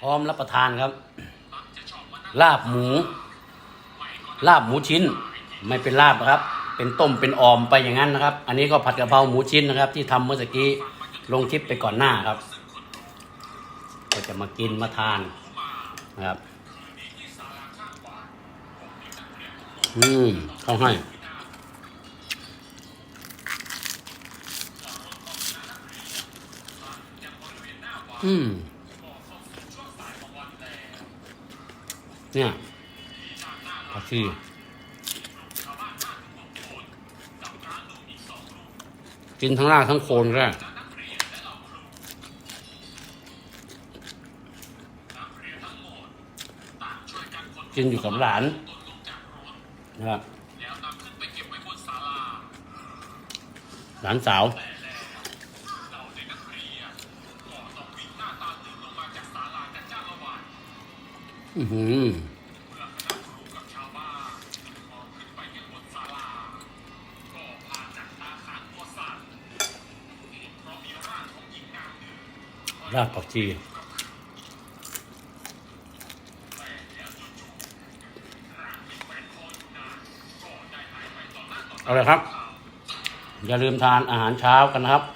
พร้อมรับประทานครับ ลาบหมู ลาบหมูชิ้น ไม่เป็นลาบนะครับ เป็นต้มเป็นออมไปอย่างนั้นนะครับ อันนี้ก็ผัดกะเพราหมูชิ้นนะครับ ที่ทำเมื่อกี้ลงคลิปไปก่อนหน้าครับ ก็จะมากินมาทานนะครับอืมเขาให้อืม เนี่ยผักชีกินทั้งรากทั้งโคนก็ได้กินอยู่กับหลานนะครับหลานสาว อือหือรากผักชีเอาเลยครับ อย่าลืมทานอาหารเช้ากันนะครับ